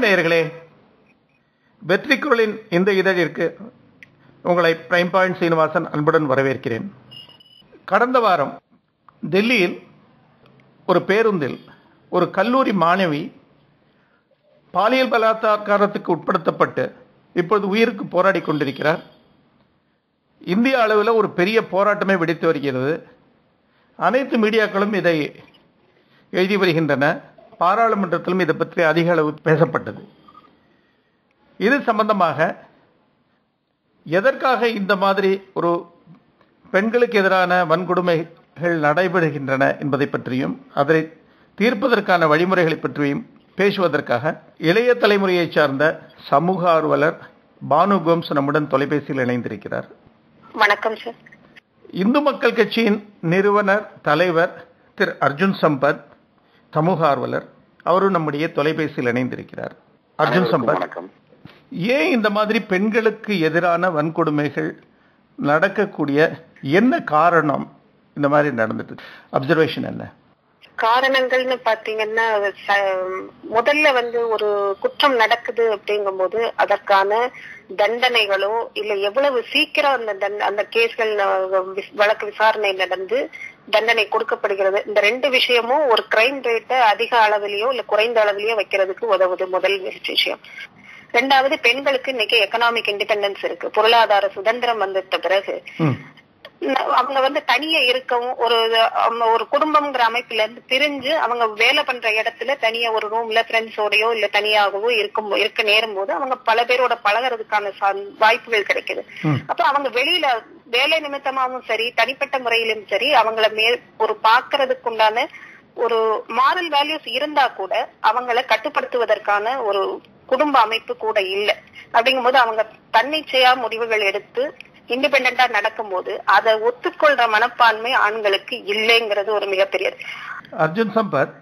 வணக்கம் நேயர்களே வெற்றி இந்த இதழிற்கு உங்களை பிரைம் பாயிண்ட் சீனிவாசன் அன்புடன் வரவேற்கிறேன். கடந்த வாரம் டெல்லியில் ஒரு பேருந்தில் ஒரு கல்லூரி மாணவி பாலியல் பலாத்காரத்துக்கு உட்படுத்தப்பட்டு இப்பொழுது உயிருக்கு போராடி கொண்டிருக்கிறார். இந்திய அளவில் ஒரு பெரிய போராட்டமே வெடித்து வருகிறது. அனைத்து மீடியாக்களும் இதை எழுதி வருகின்றன. பாராளுமன்றத்திலும் இதை பற்றி அதிக அளவு பேசப்பட்டது. இது சம்பந்தமாக எதற்காக இந்த மாதிரி ஒரு பெண்களுக்கு எதிரான வன்கொடுமைகள் நடைபெறுகின்றன என்பதை பற்றியும் அதை தீர்ப்பதற்கான வழிமுறைகளை பற்றியும் பேசுவதற்காக இளைய தலைமுறையைச் சார்ந்த சமூக ஆர்வலர் பானு கோம்ஸ் நம்முடன் தொலைபேசியில் இணைந்திருக்கிறார். வணக்கம் சார் இந்து மக்கள் கட்சியின் நிறுவனர் தலைவர் திரு அர்ஜுன் சம்பத் சமூக ஆர்வலர் அவரும் நம்முடைய தொலைபேசியில் இணைந்திருக்கிறார். அர்ஜுன் சம்பத் வணக்கம். ஏன் இந்த மாதிரி பெண்களுக்கு எதிரான வன்கொடுமைகள் நடக்கக்கூடிய என்ன காரணம் இந்த மாதிரி நடந்துட்டு அப்சர்வேஷன் என்ன? காரணங்கள்னு பாத்தீங்கன்னா முதல்ல வந்து ஒரு குற்றம் நடக்குது அப்படிங்கும்போது அதற்கான தண்டனைகளோ இல்ல எவ்வளவு சீக்கிரம் அந்த அந்த கேஸ்கள் வழக்கு விசாரணை நடந்து தண்டனை கொடுக்கப்படுகிறது. இந்த ரெண்டு விஷயமும் ஒரு கிரைம் ரேட்டை அதிக அளவிலேயோ இல்ல குறைந்த அளவிலேயோ வைக்கிறதுக்கு உதவுது முதல் விஷயம். ரெண்டாவது பெண்களுக்கு இன்னைக்கு எக்கனாமிக் இண்டிபெண்டன்ஸ் இருக்கு. பொருளாதார சுதந்திரம் வந்த பிறகு. அவங்க வந்து தனியா இருக்கவும் ஒரு ஒரு குடும்பம்ங்கிற அமைப்புல இருந்து பிரிஞ்சு அவங்க வேலை பண்ற இடத்துல தனியா ஒரு ரூம்ல ஃப்ரெண்ட்ஸோடயோ இல்ல தனியாகவோ இருக்கும் இருக்க நேரும் போது அவங்க பல பேரோட பழகுறதுக்கான வாய்ப்புகள் கிடைக்குது. அப்ப அவங்க வெளியில வேலை நிமித்தமாவும் சரி தனிப்பட்ட முறையிலும் சரி அவங்கள மே ஒரு பாக்குறதுக்கு உண்டான ஒரு மாரல் வேல்யூஸ் இருந்தா கூட அவங்கள கட்டுப்படுத்துவதற்கான ஒரு குடும்ப அமைப்பு கூட இல்ல அப்படிங்கும்போது அவங்க தன்னிச்சையா முடிவுகள் எடுத்து இண்டிபெண்டா நடக்கும்போது அதை ஒத்துக்கொள்ற மனப்பான்மை ஆண்களுக்கு இல்லைங்கிறது ஒரு மிகப்பெரிய அர்ஜுன் சம்பத்.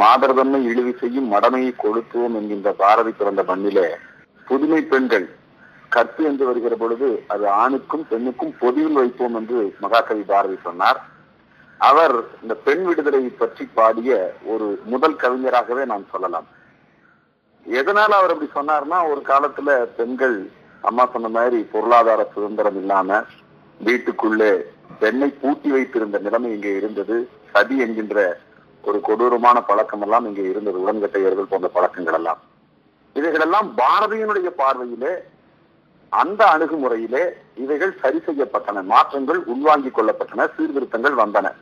மாதர்தன்மை இழிவு செய்யும் மடமையை கொளுத்துவோம் என்கின்ற பாரதி பிறந்த மண்ணிலே புதுமை பெண்கள் கற்பு என்று வருகிற பொழுது அது ஆணுக்கும் பெண்ணுக்கும் பொதுவில் வைப்போம் என்று மகாகவி பாரதி சொன்னார். அவர் இந்த பெண் விடுதலை பற்றி பாடிய ஒரு முதல் கவிஞராகவே நான் சொல்லலாம். எதனால அவர் அப்படி சொன்னார்னா ஒரு காலத்துல பெண்கள் அம்மா சொன்ன மாதிரி பொருளாதார சுதந்திரம் இல்லாம வீட்டுக்குள்ளே பெண்ணை பூட்டி வைத்திருந்த நிலைமை இங்கே இருந்தது. சதி என்கின்ற ஒரு கொடூரமான பழக்கம் எல்லாம் இங்கே இருந்தது. உடன்கட்டையர்கள் போன்ற பழக்கங்கள் எல்லாம் இவைகளெல்லாம் பாரதியினுடைய பார்வையிலே அந்த அணுகுமுறையிலே இவைகள் சரி செய்யப்பட்டன. மாற்றங்கள் உள்வாங்கிக் கொள்ளப்பட்டன. சீர்திருத்தங்கள் வந்தன.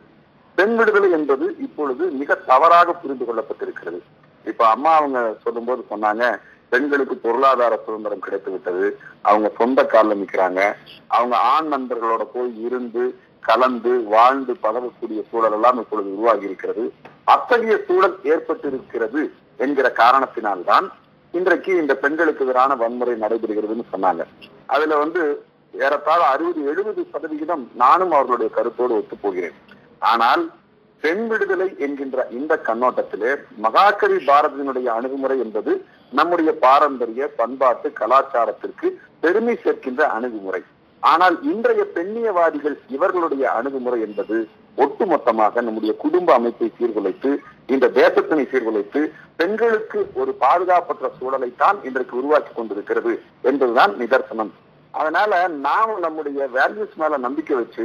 பெண் விடுதலை என்பது இப்பொழுது மிக தவறாக புரிந்து கொள்ளப்பட்டிருக்கிறது. இப்ப அம்மா அவங்க சொல்லும் போது சொன்னாங்க பெண்களுக்கு பொருளாதார சுதந்திரம் கிடைத்து விட்டது அவங்க சொந்த காலில் நிற்கிறாங்க அவங்க ஆண் நண்பர்களோட போய் இருந்து கலந்து வாழ்ந்து பதவக்கூடிய சூழல் எல்லாம் இப்பொழுது உருவாகி இருக்கிறது. அத்தகைய சூழல் ஏற்பட்டிருக்கிறது என்கிற காரணத்தினால்தான் இன்றைக்கு இந்த பெண்களுக்கு எதிரான வன்முறை நடைபெறுகிறதுன்னு சொன்னாங்க. அதுல வந்து ஏறத்தாழ அறுபது எழுபது சதவிகிதம் நானும் அவர்களுடைய கருத்தோடு ஒத்து போகிறேன் ஆனால் பெண் விடுதலை என்கின்ற இந்த கண்ணோட்டத்திலே மகாகவி பாரதியினுடைய அணுகுமுறை என்பது நம்முடைய பாரம்பரிய பண்பாட்டு கலாச்சாரத்திற்கு பெருமை சேர்க்கின்ற அணுகுமுறை. ஆனால் இன்றைய பெண்ணியவாதிகள் இவர்களுடைய அணுகுமுறை என்பது ஒட்டுமொத்தமாக நம்முடைய குடும்ப அமைப்பை சீர்குலைத்து இந்த தேசத்தினை சீர்குலைத்து பெண்களுக்கு ஒரு பாதுகாப்பற்ற சூழலைத்தான் இன்றைக்கு உருவாக்கி கொண்டிருக்கிறது என்பதுதான் நிதர்சனம். அதனால நாம நம்முடைய வேல்யூஸ் மேல நம்பிக்கை வச்சு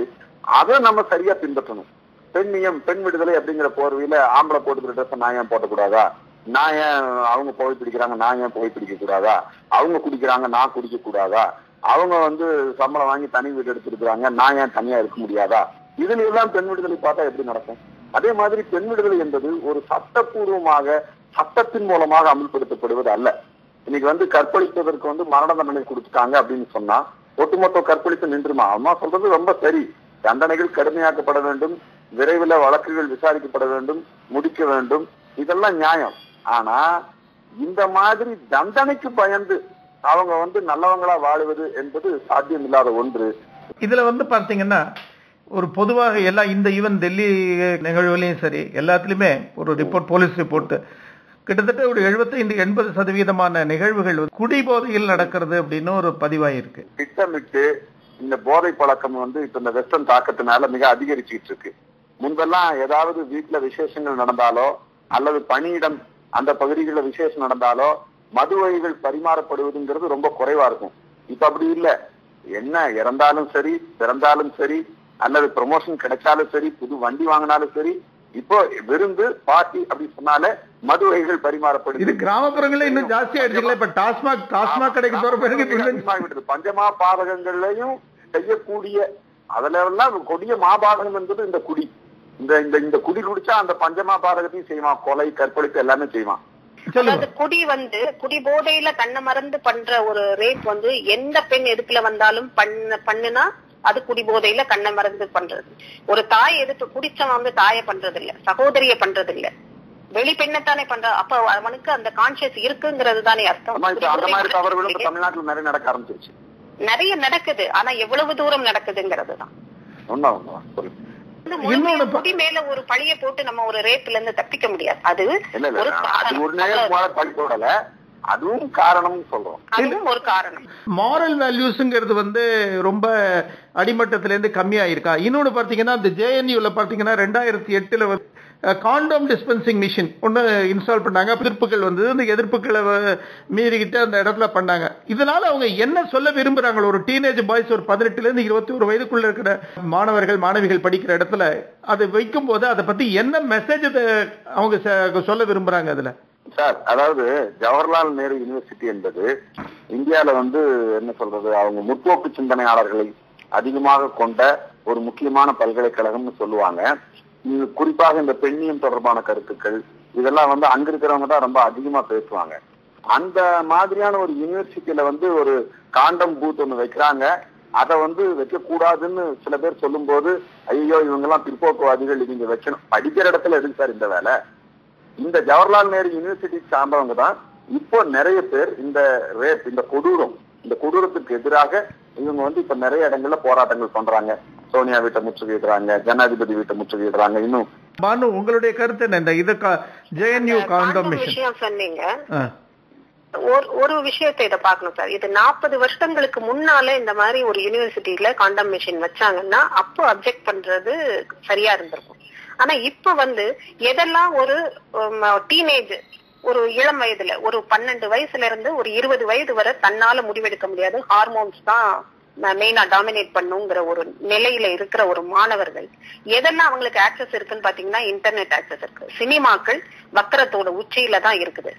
அதை நம்ம சரியா பின்பற்றணும். பெண்ணியம் பெண் விடுதலை அப்படிங்கிற போர்வையில ஆம்பளை போட்டுக்கிற ட்ரெஸ் நான் ஏன் போட்டக்கூடாதா நான் ஏன் அவங்க புகை பிடிக்கிறாங்க நான் ஏன் புகை பிடிக்க கூடாதா அவங்க குடிக்கிறாங்க நான் குடிக்க கூடாதா அவங்க வந்து சம்பளம் வாங்கி தனி வீடு எடுத்திருக்கிறாங்க நான் ஏன் தனியா இருக்க முடியாதா? இதுல எல்லாம் பெண் விடுதலை பார்த்தா எப்படி நடக்கும்? அதே மாதிரி பெண் விடுதலை என்பது ஒரு சட்டப்பூர்வமாக சட்டத்தின் மூலமாக அமல்படுத்தப்படுவது அல்ல. இன்னைக்கு வந்து கற்பழிப்பதற்கு வந்து மரண தண்டனை கொடுத்துட்டாங்க அப்படின்னு சொன்னா ஒட்டுமொத்த கற்பழிப்பு நின்றுமா? அம்மா சொல்றது ரொம்ப சரி. தண்டனைகள் கடுமையாக்கப்பட வேண்டும். விரைவில் வழக்குகள் விசாரிக்கப்பட வேண்டும் முடிக்க வேண்டும். இதெல்லாம் நியாயம். ஆனா இந்த மாதிரி தண்டனைக்கு பயந்து அவங்க வந்து நல்லவங்களா வாழுவது என்பது சாத்தியம் இல்லாத ஒன்று. இதுல வந்து பார்த்தீங்கன்னா ஒரு பொதுவாக எல்லா இந்த ஈவன் டெல்லி நிகழ்வுலையும் சரி எல்லாத்துலயுமே ஒரு ரிப்போர்ட் போலீஸ் ரிப்போர்ட். கிட்டத்தட்ட ஒரு 75 எண்பது சதவீதமான நிகழ்வுகள் வந்து குடிபோதையில் நடக்கிறது அப்படின்னு ஒரு பதிவாயிருக்கு. திட்டமிட்டு இந்த போதை பழக்கம் வந்து இப்ப இந்த வெஸ்டர்ன் தாக்கத்தினால மிக அதிகரிச்சுட்டு இருக்கு. முன்பெல்லாம் ஏதாவது வீட்டுல விசேஷங்கள் நடந்தாலோ அல்லது பணியிடம் அந்த பகுதிகளில் விசேஷம் நடந்தாலோ மது வகைகள் பரிமாறப்படுவதுங்கிறது ரொம்ப குறைவா இருக்கும். இப்ப அப்படி இல்ல. என்ன இறந்தாலும் சரி பிறந்தாலும் சரி அல்லது ப்ரமோஷன் கிடைச்சாலும் சரி புது வண்டி வாங்கினாலும் சரி இப்போ விருந்து பார்ட்டி அப்படி சொன்னாலே மது வகைகள் இது பரிமாறப்படுது கிராமப்புறங்கள்ல இன்னும் ஜாஸ்தி ஆயிடுச்சுங்களா. இப்ப டாஸ்மாக் டாஸ்மாக் கடைக்கு போற பிறகு இது. பஞ்சமா பாதகங்கள்லயும் செய்யக்கூடிய அதுல எல்லாம் கொடிய மாபாதகம் என்பது இந்த குடி. இந்த இந்த இந்த குடி குடிச்சா அந்த பஞ்சமா பாதகத்தையும் செய்வான். கொலை கற்பழிப்பு எல்லாமே செய்வான். அதாவது குடி வந்து குடி போதையில கண்ண மறந்து பண்ற ஒரு ரேப் வந்து எந்த பெண் எதுக்குல வந்தாலும் பண்ண பண்ணுனா அது குடி போதையில கண்ண மறந்து பண்றது. ஒரு தாய் எதுக்கு குடிச்சவன் வந்து தாய பண்றது இல்ல சகோதரிய பண்றது இல்ல வெளி பெண்ணைத்தானே பண்ற அப்ப அவனுக்கு அந்த கான்சியஸ் இருக்குங்கிறது தானே அர்த்தம் தமிழ்நாட்டுல நிறைய நடக்க ஆரம்பிச்சிருச்சு. நிறைய நடக்குது ஆனா எவ்வளவு தூரம் நடக்குதுங்கிறது தான் உண்மை உண்மை சொல்லுங்க வந்து முழுமையா இன்னொன்னு ப- குடி மேல ஒரு பழிய போட்டு நம்ம ஒரு ரேப்ல இருந்து தப்பிக்க முடியாது. அது அது காரணம். ஒரு நேரம் போல பழி போடல. அதுவும் காரணம்னு சொல்றோம். அதுவும் ஒரு காரணம். மாரல் வேல்யூஸ்ங்கிறது வந்து ரொம்ப அடிமட்டத்துல இருந்து கம்மியாயிருக்கா? இன்னொன்னு பாத்தீங்கன்னா இந்த ஜேஎன்யூல பாத்தீங்கன்னா ரெண்டாயிரத்தி எட்டுல வந்து காண்டோம் டிஸ்பென்சிங் மிஷின் ஒன்று இன்ஸ்டால் பண்ணாங்க. எதிர்ப்புகள் வந்தது. அந்த எதிர்ப்புகளை மீறிக்கிட்டு அந்த இடத்துல பண்ணாங்க. இதனால அவங்க என்ன சொல்ல விரும்புகிறாங்களோ ஒரு டீனேஜ் பாய்ஸ் ஒரு பதினெட்டுலேருந்து இருபத்தி ஒரு வயதுக்குள்ள இருக்கிற மாணவர்கள் மாணவிகள் படிக்கிற இடத்துல அதை வைக்கும் போது அதை பற்றி என்ன மெசேஜ் அவங்க ச- சொல்ல விரும்புகிறாங்க அதில்? சார் அதாவது ஜவஹர்லால் நேரு யூனிவர்சிட்டி என்பது இந்தியாவில் வந்து என்ன சொல்றது அவங்க முற்போக்கு சிந்தனையாளர்களை அதிகமாக கொண்ட ஒரு முக்கியமான பல்கலைக்கழகம்னு சொல்லுவாங்க. குறிப்பாக இந்த பெண்ணியம் தொடர்பான கருத்துக்கள் இதெல்லாம் வந்து அங்க இருக்கிறவங்க தான் ரொம்ப அதிகமா பேசுவாங்க. அந்த மாதிரியான ஒரு யூனிவர்சிட்டியில வந்து ஒரு காண்டம் பூத் ஒண்ணு வைக்கிறாங்க. அதை வந்து வைக்க கூடாதுன்னு சில பேர் சொல்லும்போது ஐயோ இவங்க எல்லாம் பிற்போக்குவாதிகள் நீங்க வைக்கணும். படிக்கிற இடத்துல எதுக்கு சார் இந்த வேலை? இந்த ஜவஹர்லால் நேரு யூனிவர்சிட்டி சார்ந்தவங்க தான் இப்போ நிறைய பேர் இந்த ரேப் இந்த கொடூரம் இந்த கொடூரத்துக்கு எதிராக இவங்க வந்து இப்ப நிறைய இடங்கள்ல போராட்டங்கள் பண்றாங்க. சோனியா வீட்டை முற்றுகையிடுறாங்க ஜனாதிபதி வீட்டை முற்றுகையிடுறாங்க. இன்னும் பானு உங்களுடைய கருத்து என்ன? இந்த இது ஜேஎன்யூ விஷயம் சொன்னீங்க. ஒரு ஒரு விஷயத்தை இதை பார்க்கணும் சார். இது நாற்பது வருஷங்களுக்கு முன்னால இந்த மாதிரி ஒரு யூனிவர்சிட்டியில காண்டம் மிஷின் வச்சாங்கன்னா அப்போ அப்செக்ட் பண்றது சரியா இருந்திருக்கும். ஆனா இப்ப வந்து எதெல்லாம் ஒரு டீனேஜ் ஒரு இளம் வயதுல ஒரு பன்னெண்டு வயசுல இருந்து ஒரு இருபது வயது வரை தன்னால முடிவெடுக்க முடியாது ஹார்மோன்ஸ் தான் மெயினா டாமினேட் பண்ணுங்கிற ஒரு நிலையில இருக்கிற ஒரு மாணவர்கள் எதெல்லாம் அவங்களுக்கு ஆக்சஸ் இருக்குன்னு பாத்தீங்கன்னா இன்டர்நெட் ஆக்சஸ் இருக்கு. சினிமாக்கள் வக்கரத்தோட உச்சியில தான் இருக்குது.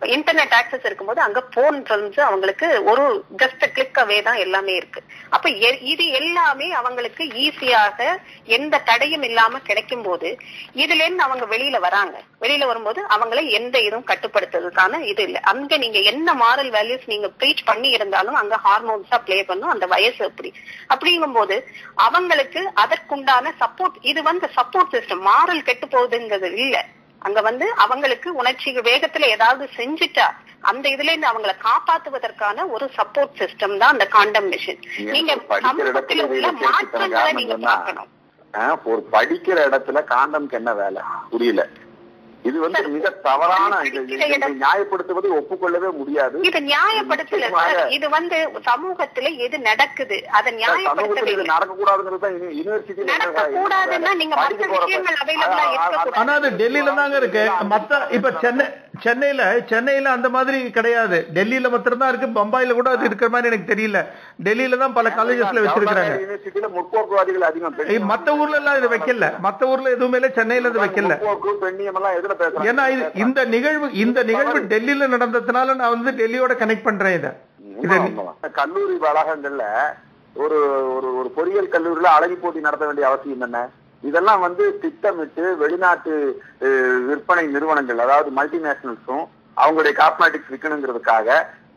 இன்டர்நெட் ஆக்சஸ் இருக்கும்போது அங்க போன் ஃபிலிம்ஸ் அவங்களுக்கு ஒரு ஜஸ்ட் கிளிக் அவே தான் எல்லாமே இருக்கு. அப்ப எ- இது எல்லாமே அவங்களுக்கு ஈஸியாக எந்த தடையும் இல்லாம கிடைக்கும் போது இதுல இருந்து அவங்க வெளியில வராங்க. வெளியில வரும்போது அவங்கள எந்த இதுவும் கட்டுப்படுத்துறதுக்கான இது இல்ல. அங்க நீங்க என்ன மாரல் வேல்யூஸ் நீங்க ப்ரீச் பண்ணி இருந்தாலும் அங்க ஹார்மோன்ஸா ப்ளே பண்ணும். அந்த வயசு அப்படி. அப்படிங்கும்போது அவங்களுக்கு அதற்குண்டான சப்போர்ட் இது வந்து சப்போர்ட் சிஸ்டம் மாரல் கெட்டு போகுதுங்கிறது இல்ல. அங்க வந்து அவங்களுக்கு உணர்ச்சி வேகத்துல ஏதாவது செஞ்சுட்டா அந்த இதுல இருந்து அவங்கள காப்பாத்துவதற்கான ஒரு சப்போர்ட் சிஸ்டம் தான் அந்த காண்டம் மிஷின் நீங்க சமூகத்துல உள்ள மாற்றங்களை நீங்க பார்க்கணும். ஒரு படிக்கிற இடத்துல காண்டம்க்கு என்ன வேலை? புரியல. இது வந்து மிக தவறான நியாயப்படுத்துவது ஒப்புக்கொள்ளவே முடியாது. இது நியாயப்படுத்தல இது வந்து சமூகத்துல எது நடக்குது? அதை சமூகத்தில் நியாயப்படுத்தவே இது தான் யூனிவர்சிட்டியில நடக்க கூடாதுன்னா நீங்க மற்ற விஷயங்கள் அவைலபிளா இருக்கக்கூடாது. ஆனா அது டெல்லியில தாங்க இருக்கு. மத்த இப்ப சென்னை சென்னையில சென்னையில அந்த மாதிரி கிடையாது. டெல்லியில மாத்திரம் தான் இருக்கு. பம்பாயில கூட அது இருக்கிற மாதிரி எனக்கு தெரியல. டெல்லியில தான் பல காலேஜஸ்ல வச்சிருக்காங்க யூனிவர்சிட்டியில முற்போக்குவாதிகள் அதிகம். ஏய், மத்த ஊர்ல எல்லாம் இது வைக்கல. மத்த ஊர்ல எதுவுமே சென்னையில இது வைக்கல. பெண்ணியம் எல்லாம் ஏன்னா இந்த நிகழ்வு இந்த நிகழ்வு டெல்லியில நடந்ததுனால நான் வந்து டெல்லியோட கனெக்ட் பண்றேன் இத. கல்லூரி வளாகங்கள்ல ஒரு ஒரு ஒரு பொறியியல் கல்லூரியில அழகி போட்டி நடத்த வேண்டிய அவசியம் என்ன? இதெல்லாம் வந்து திட்டமிட்டு வெளிநாட்டு விற்பனை நிறுவனங்கள் அதாவது மல்டிநேஷனல்ஸும் அவங்களுடைய காஸ்மெட்டிக்ஸ் விற்கணுங்கிறதுக்காக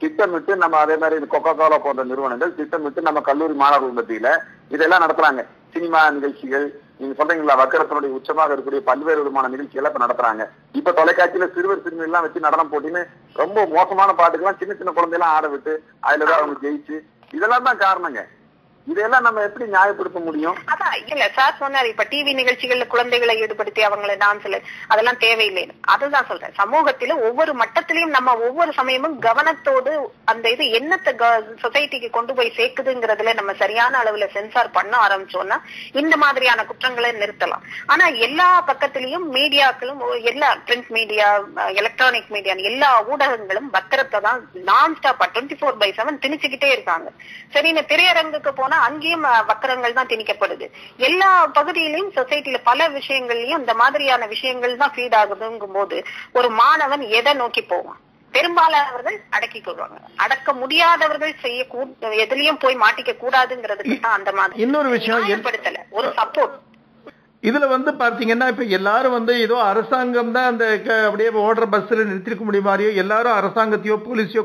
திட்டமிட்டு நம்ம அதே மாதிரி இந்த கொக்கோ கோலா போன்ற நிறுவனங்கள் திட்டமிட்டு நம்ம கல்லூரி மாணவர்கள் மத்தியில இதெல்லாம் நடத்துறாங்க. சினிமா நிகழ்ச்சிகள் நீங்க சொல்றீங்களா வக்கரத்தினுடைய உச்சமாக இருக்கக்கூடிய பல்வேறு விதமான நிகழ்ச்சிகள் இப்ப நடத்துறாங்க. இப்ப தொலைக்காட்சியில சிறுவர் சிறுமி எல்லாம் வச்சு நடனம் போட்டின்னு ரொம்ப மோசமான பாட்டுக்கெல்லாம் சின்ன சின்ன குழந்தையெல்லாம் ஆட விட்டு அதுலதான் அவங்க ஜெயிச்சு இதெல்லாம் தான் காரணங்க. இதெல்லாம் நம்ம எப்படி நியாயப்படுத்த முடியும்? அதான் இல்ல சார் சொன்னாரு இப்ப டிவி நிகழ்ச்சிகள்ல குழந்தைகளை ஈடுபடுத்தி அவங்களை டான்ஸ்ல அதெல்லாம் தேவையில்லை. அதுதான் சொல்றேன். சமூகத்தில ஒவ்வொரு மட்டத்திலையும் நம்ம ஒவ்வொரு சமயமும் கவனத்தோடு அந்த இது என்னத்தை சொசைட்டிக்கு கொண்டு போய் சேர்க்குதுங்கிறதுல நம்ம சரியான அளவுல சென்சார் பண்ண ஆரம்பிச்சோம்னா இந்த மாதிரியான குற்றங்களை நிறுத்தலாம். ஆனா எல்லா பக்கத்திலையும் மீடியாக்களும் எல்லா பிரிண்ட் மீடியா எலக்ட்ரானிக் மீடியா எல்லா ஊடகங்களும் பத்திரத்தை தான் நான் ஸ்டாப்பா டுவெண்ட்டி ஃபோர் பை செவன் திணிச்சுக்கிட்டே இருக்காங்க. சரி இந்த திரையரங்குக்கு போனா அங்கேயும் அஹ், வக்கரங்கள் தான் திணிக்கப்படுது. எல்லா பகுதியிலையும் சொசைட்டில பல விஷயங்கள்லயும் இந்த மாதிரியான விஷயங்கள் தான் ஃபீட் ஆகுதுங்கும் போது ஒரு மாணவன் எதை நோக்கி போவான்? பெரும்பாலானவர்கள் அடக்கிக் கொள்வாங்க. அடக்க முடியாதவர்கள் செய்ய எதுலயும் போய் மாட்டிக்க கூடாதுங்கிறதுக்கு தான் அந்த மாதிரி. இன்னொரு விஷயம் நியாயப்படுத்தல. ஒரு சப்போர்ட் இதுல வந்து பார்த்தீங்கன்னா இப்ப எல்லாரும் வந்து ஏதோ அரசாங்கம் தான் அந்த அப்படியே ஓடுற பஸ்ல நிறுத்திருக்க முடியும் மாதிரியோ எல்லாரும் அரசாங்கத்தையோ போலீஸையோ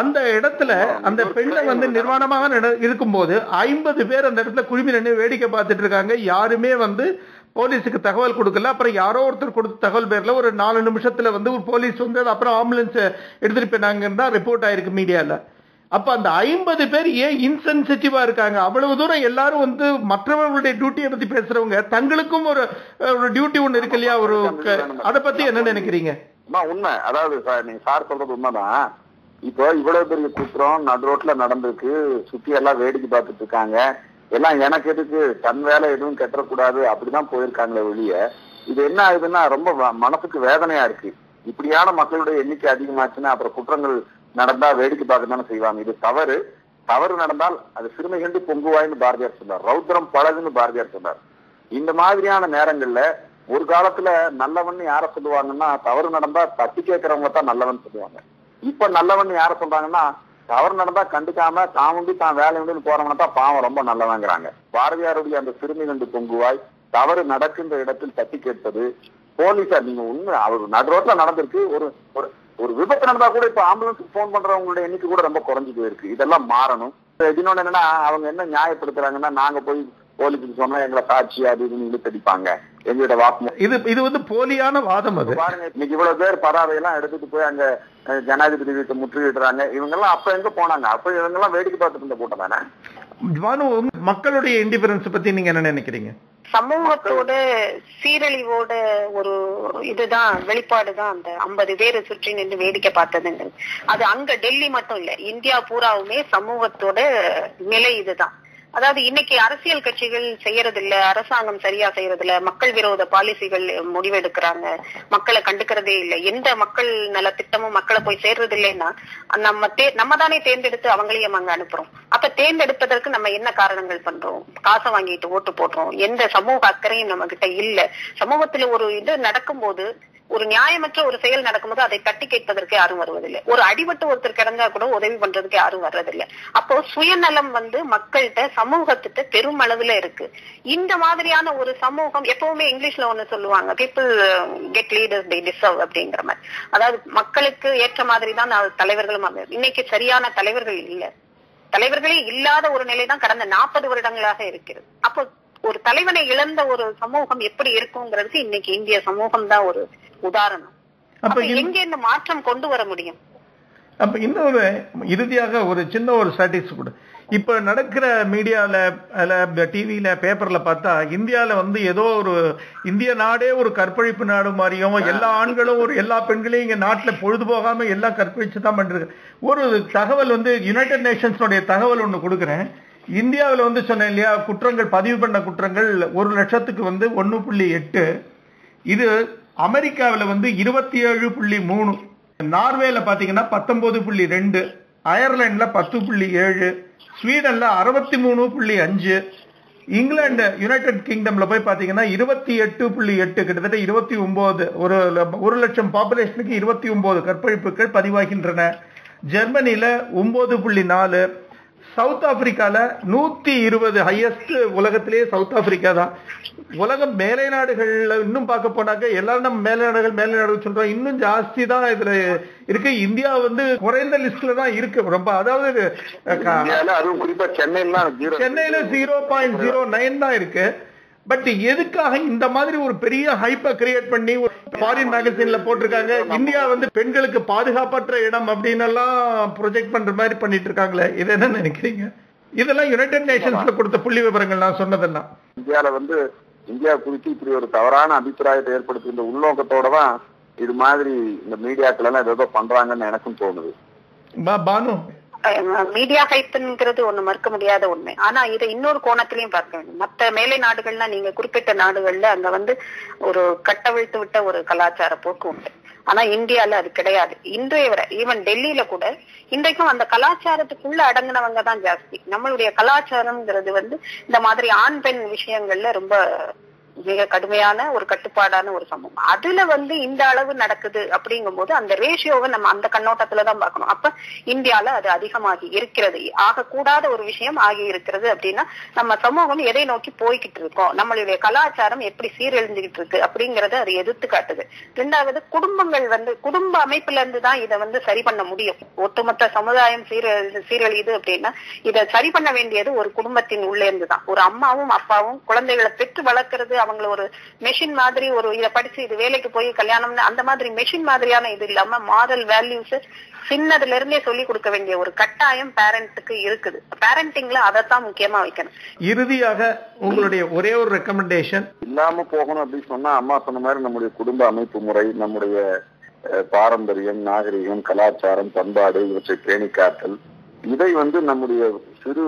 அந்த இடத்துல அந்த பெண்ணை வந்து நிர்வாணமாக இருக்கும்போது ஐம்பது பேர் அந்த இடத்துல குழுமி நின்று வேடிக்கை பார்த்துட்டு இருக்காங்க. யாருமே வந்து போலீஸுக்கு தகவல் கொடுக்கல. அப்புறம் யாரோ ஒருத்தர் கொடுத்த தகவல் பேர்ல ஒரு நாலு நிமிஷத்துல வந்து ஒரு போலீஸ் வந்து அப்புறம் ஆம்புலன்ஸ் எடுத்துட்டு போனாங்கன்னு தான் ரிப்போர்ட் ஆயிருக்கு மீடியால. அப்ப அந்த ஐம்பது பேர் ஏன் இன்சென்சிட்டிவா இருக்காங்க? அவ்வளவு தூரம் எல்லாரும் வந்து மற்றவர்களுடைய டியூட்டியை பத்தி பேசுறவங்க தங்களுக்கும் ஒரு ஒரு டியூட்டி ஒண்ணு இருக்கு இல்லையா? ஒரு அதை பத்தி என்ன நினைக்கிறீங்க? உண்மை. அதாவது சார் நீங்க சார் சொல்றது உண்மைதான். இப்போ இவ்வளவு பெரிய குற்றம் நடு ரோட்ல நடந்திருக்கு. சுத்தி எல்லாம் வேடிக்கை பார்த்துட்டு இருக்காங்க. எல்லாம் எனக்கு எதுக்கு? தன் வேலை எதுவும் கெட்டக்கூடாது அப்படிதான் போயிருக்காங்களே வெளிய இது என்ன ஆகுதுன்னா ரொம்ப மனசுக்கு வேதனையா இருக்கு. இப்படியான மக்களுடைய எண்ணிக்கை அதிகமாச்சுன்னா அப்புறம் குற்றங்கள் நடந்தா வேடிக்கை பார்க்க தானே செய்வாங்க. இது தவறு. தவறு நடந்தால் அது சிறுமை கண்டு பொங்குவாய்னு பாரதியார் சொன்னார். ரௌத்ரம் பழகுன்னு பாரதியார் சொன்னார். இந்த மாதிரியான நேரங்கள்ல ஒரு காலத்துல நல்லவன் யார சொல்லுவாங்கன்னா தவறு நடந்தா தட்டி கேட்கறவங்க தான் நல்லவன் சொல்லுவாங்க. இப்ப நல்லவன் யார சொல்றாங்கன்னா தவறு நடந்தா கண்டுக்காம தான் உண்டு தான் வேலை உண்டு போறவங்க தான் பாவம் ரொம்ப நல்லவங்கிறாங்க. பாரதியாருடைய அந்த சிறுமி கண்டு பொங்குவாய் தவறு நடக்கின்ற இடத்தில் தட்டி கேட்பது போலீசார் நீங்க உண்மை அவர் நடு நடந்திருக்கு ஒரு ஒரு ஒரு விபத்து நடந்தா கூட இப்ப ஆம்புலன்ஸுக்கு போன் பண்றவங்களுடைய எண்ணிக்கை கூட ரொம்ப குறைஞ்சு போயிருக்கு. இதெல்லாம் மாறணும். இன்னொன்னு என்னன்னா அவங்க என்ன நியாயப்படுத்துறாங்கன்னா நாங்க போய் போலீஸுக்கு சொன்னா எங்களை சாட்சி அது இதுன்னு இழுத்தடிப்பாங்க. எங்களோட வாக்குமூலம். இது இது வந்து போலியான வாதம் அது. பாருங்க இன்னைக்கு இவ்வளவு பேர் பறாவையெல்லாம் எடுத்துட்டு போய் அங்க ஜனாதிபதி வீட்டை முற்றுகிடுறாங்க இவங்க எல்லாம் அப்ப எங்க போனாங்க? அப்ப இவங்க எல்லாம் வேடிக்கை பார்த்துட்டு இருந்த கூட்டம் தானே? பானு மக்களுடைய இண்டிபரன்ஸ் பத்தி நீங்க என்ன நினைக்கிறீங்க? சமூகத்தோட சீரழிவோட ஒரு இதுதான் வெளிப்பாடுதான் அந்த ஐம்பது பேரை சுற்றி நின்று வேடிக்கை பார்த்ததுங்கிறது. அது அங்க டெல்லி மட்டும் இல்ல இந்தியா பூராவுமே சமூகத்தோட நிலை இதுதான். அதாவது இன்னைக்கு அரசியல் கட்சிகள் செய்யறது இல்ல அரசாங்கம் சரியா செய்யறது இல்ல மக்கள் விரோத பாலிசிகள் முடிவெடுக்கிறாங்க மக்களை கண்டுக்கிறதே இல்ல. எந்த மக்கள் நல திட்டமும் மக்களை போய் சேர்றது இல்லைன்னா நம்ம தே நம்ம தானே தேர்ந்தெடுத்து அவங்களையும் அங்க அனுப்புறோம். அப்ப தேர்ந்தெடுப்பதற்கு நம்ம என்ன காரணங்கள் பண்றோம்? காசை வாங்கிட்டு ஓட்டு போடுறோம். எந்த சமூக அக்கறையும் நம்ம கிட்ட இல்ல. சமூகத்துல ஒரு இது நடக்கும்போது ஒரு நியாயமற்ற ஒரு செயல் நடக்கும்போது அதை தட்டி கேட்பதற்கு யாரும் வருவதில்லை. ஒரு அடிபட்டு ஒருத்தர் கிடந்தா கூட உதவி பண்றதுக்கு யாரும் வர்றதில்லை. அப்போ சுயநலம் வந்து மக்கள்கிட்ட சமூகத்திட்ட பெரும் அளவுல இருக்கு. இந்த மாதிரியான ஒரு சமூகம் எப்பவுமே இங்கிலீஷ்ல ஒண்ணு சொல்லுவாங்க. People get leaders they deserve அப்படிங்கிற மாதிரி. அதாவது மக்களுக்கு ஏற்ற மாதிரி தான் தலைவர்களும் இன்னைக்கு சரியான தலைவர்கள் இல்ல. தலைவர்களே இல்லாத ஒரு நிலைதான் கடந்த நாற்பது வருடங்களாக இருக்கிறது. அப்போ ஒரு தலைவனை இழந்த ஒரு சமூகம் எப்படி இருக்குங்கிறது இன்னைக்கு இந்திய சமூகம் தான் ஒரு உதாரணம். அப்ப எங்க இந்த மாற்றம் கொண்டு வர முடியும்? அப்ப இன்னொரு இறுதியாக ஒரு சின்ன ஒரு ஸ்டாட்டிஸ்டிக் கூட. இப்ப நடக்கிற மீடியால டிவியில பேப்பர்ல பார்த்தா இந்தியால வந்து ஏதோ ஒரு இந்திய நாடே ஒரு கற்பழிப்பு நாடு மாதிரியும் எல்லா ஆண்களும் ஒரு எல்லா பெண்களையும் இங்க நாட்டுல பொழுது போகாம எல்லாம் கற்பழிச்சு தான் பண்றது ஒரு தகவல் வந்து யுனைடெட் நேஷன்ஸோடைய தகவல் ஒண்ணு கொடுக்குறேன். இந்தியாவில் வந்து சொன்னேன் இல்லையா குற்றங்கள் பதிவு பண்ண குற்றங்கள் ஒரு லட்சத்துக்கு வந்து ஒன்னு புள்ளி எட்டு. இது அமெரிக்காவில் வந்து இருபத்தி ஏழு புள்ளி மூணு. நார்வேல பார்த்தீங்கன்னா பத்தொன்பது புள்ளி ரெண்டு. அயர்லாண்டில் பத்து புள்ளி ஏழு. ஸ்வீடனில் அறுபத்தி மூணு புள்ளி அஞ்சு. இங்கிலாந்து யுனைடெட் கிங்டமில் போய் பார்த்தீங்கன்னா இருபத்தி எட்டு புள்ளி எட்டு கிட்டத்தட்ட இருபத்தி ஒம்போது ஒரு ஒரு லட்சம் பாப்புலேஷனுக்கு இருபத்தி ஒம்போது கற்பழிப்புகள் பதிவாகின்றன. ஜெர்மனியில் ஒம்பது புள்ளி நாலு. சவுத் ஆப்பிரிக்கால நூத்தி இருபது ஹையஸ்ட் உலகத்திலேயே சவுத் ஆப்பிரிக்கா தான். உலகம் மேலை நாடுகள்ல இன்னும் பார்க்க போனாக்க எல்லாரும் நம்ம மேலை நாடுகள் மேலை நாடுகள் சொல்றோம் இன்னும் ஜாஸ்தி தான் இதுல இருக்கு. இந்தியா வந்து குறைந்த லிஸ்ட்ல தான் இருக்கு. ரொம்ப அதாவது சென்னையில ஜீரோ பாயிண்ட் ஜீரோ நைன் தான் இருக்கு. பட் எதுக்காக இந்த மாதிரி ஒரு பெரிய ஹைப்பை கிரியேட் பண்ணி ஃபாரின் மேகசின்ல போட்டிருக்காங்க? இந்தியா வந்து பெண்களுக்கு பாதுகாப்பற்ற இடம் அப்படின்னு எல்லாம் ப்ரொஜெக்ட் பண்ற மாதிரி பண்ணிட்டு இருக்காங்களே இது என்ன நினைக்கிறீங்க? இதெல்லாம் யுனைடெட் நேஷன்ஸ்ல கொடுத்த புள்ளி விவரங்கள் நான் சொன்னதெல்லாம். இந்தியால வந்து இந்தியா குறித்து இப்படி ஒரு தவறான அபிப்பிராயத்தை ஏற்படுத்துகின்ற உள்நோக்கத்தோட தான் இது மாதிரி இந்த மீடியாக்கள் எல்லாம் ஏதோ பண்றாங்கன்னு எனக்கும் தோணுது. பானு மீடியா ஹைப்புங்கிறது ஒண்ணு மறுக்க முடியாத உண்மை ஆனா இதை இன்னொரு கோணத்திலையும் பார்க்க வேண்டும். மத்த மேலை நாடுகள்னா நீங்க குறிப்பிட்ட நாடுகள்ல அங்க வந்து ஒரு கட்டவிழ்த்து விட்ட ஒரு கலாச்சார போக்கு உண்டு. ஆனா இந்தியால அது கிடையாது. இன்றைய வரை ஈவன் டெல்லியில கூட இன்றைக்கும் அந்த கலாச்சாரத்துக்குள்ள அடங்கினவங்க தான் ஜாஸ்தி. நம்மளுடைய கலாச்சாரம்ங்கிறது வந்து இந்த மாதிரி ஆண் பெண் விஷயங்கள்ல ரொம்ப மிக கடுமையான ஒரு கட்டுப்பாடான ஒரு சமூகம். அதுல வந்து இந்த அளவு நடக்குது அப்படிங்கும்போது அந்த ரேஷியோவை நம்ம அந்த கண்ணோட்டத்துலதான் பாக்கணும் பார்க்கணும். அப்ப இந்தியால அது அதிகமாகி இருக்கிறது. ஆகக்கூடாத ஒரு விஷயம் ஆகி இருக்கிறது அப்படின்னா நம்ம சமூகம் எதை நோக்கி போய்கிட்டு இருக்கோம் நம்மளுடைய கலாச்சாரம் எப்படி சீரழிஞ்சுகிட்டு இருக்கு அப்படிங்கறத அது எதிர்த்து காட்டுது. ரெண்டாவது குடும்பங்கள் வந்து குடும்ப அமைப்புல இருந்து தான் இதை வந்து சரி பண்ண முடியும். ஒட்டுமொத்த சமுதாயம் சீர சீரழியுது அப்படின்னா இதை சரி பண்ண வேண்டியது ஒரு குடும்பத்தின் உள்ளே இருந்து தான். ஒரு அம்மாவும் அப்பாவும் குழந்தைகளை பெற்று வளர்க்கறது அவங்கள ஒரு மெஷின் மாதிரி ஒரு இதை படிச்சு இது வேலைக்கு போய் கல்யாணம்னு அந்த மாதிரி மெஷின் மாதிரியான இது இல்லாம மாரல் வேல்யூஸ் சின்னதுல இருந்தே சொல்லி கொடுக்க வேண்டிய ஒரு கட்டாயம் பேரண்ட்டுக்கு இருக்குது. பேரண்டிங்ல அதைத்தான் முக்கியமா வைக்கணும். இறுதியாக உங்களுடைய ஒரே ஒரு ரெக்கமெண்டேஷன் இல்லாம போகணும் அப்படின்னு சொன்னா அம்மா சொன்ன மாதிரி நம்முடைய குடும்ப அமைப்பு முறை நம்முடைய பாரம்பரியம் நாகரிகம் கலாச்சாரம் பண்பாடு இவற்றை பேணி காத்தல். இதை வந்து நம்முடைய சிறு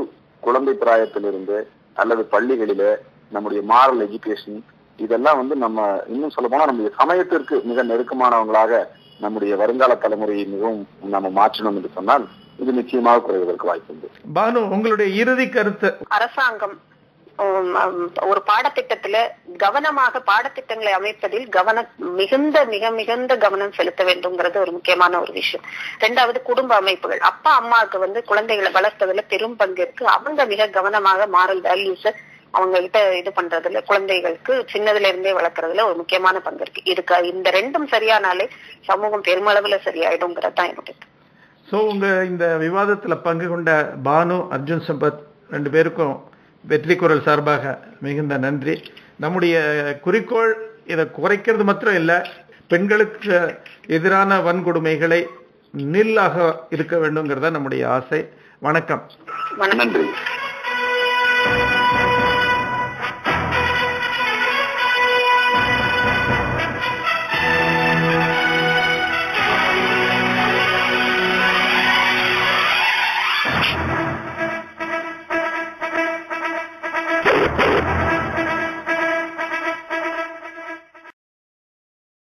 குழந்தை பிராயத்திலிருந்து அல்லது பள்ளிகளிலே நம்முடைய மாரல் எஜுகேஷன் இதெல்லாம் வந்து நம்ம இன்னும் சொல்ல போனா நம்முடைய சமயத்திற்கு மிக நெருக்கமானவங்களாக நம்முடைய வருங்கால தலைமுறையை மிகவும் நம்ம மாற்றணும் என்று சொன்னால் இது நிச்சயமாக குறைவதற்கு வாய்ப்புண்டு பானு உங்களுடைய இறுதி கருத்து? அரசாங்கம் ஒரு பாடத்திட்டத்துல கவனமாக பாடத்திட்டங்களை அமைப்பதில் கவனம் மிகுந்த மிக மிகுந்த கவனம் செலுத்த வேண்டும்ங்கிறது ஒரு முக்கியமான ஒரு விஷயம். ரெண்டாவது குடும்ப அமைப்புகள். அப்பா அம்மாவுக்கு வந்து குழந்தைகளை வளர்ப்பதுல பெரும் பங்கு இருக்கு அவங்க மிக கவனமாக மாரல் வேல்யூஸ அவங்க கிட்ட இது பண்றதுல குழந்தைகளுக்கு சின்னதுல இருந்தே வளர்க்கறதுல ஒரு முக்கியமான பங்கு இருக்கு. இதுக்கு இந்த ரெண்டும் சரியானாலே சமூகம் பெருமளவுல சரியாயிடுங்கிறது தான் என்னுடைய ஸோ உங்க இந்த விவாதத்துல பங்கு கொண்ட பானு அர்ஜுன் சம்பத் ரெண்டு பேருக்கும் வெற்றி குரல் சார்பாக மிகுந்த நன்றி. நம்முடைய குறிக்கோள் இதை குறைக்கிறது மாத்திரம் இல்ல பெண்களுக்கு எதிரான வன்கொடுமைகளை நில்லாக இருக்க வேண்டும்ங்கிறத நம்முடைய ஆசை. வணக்கம். வணக்கம். நன்றி.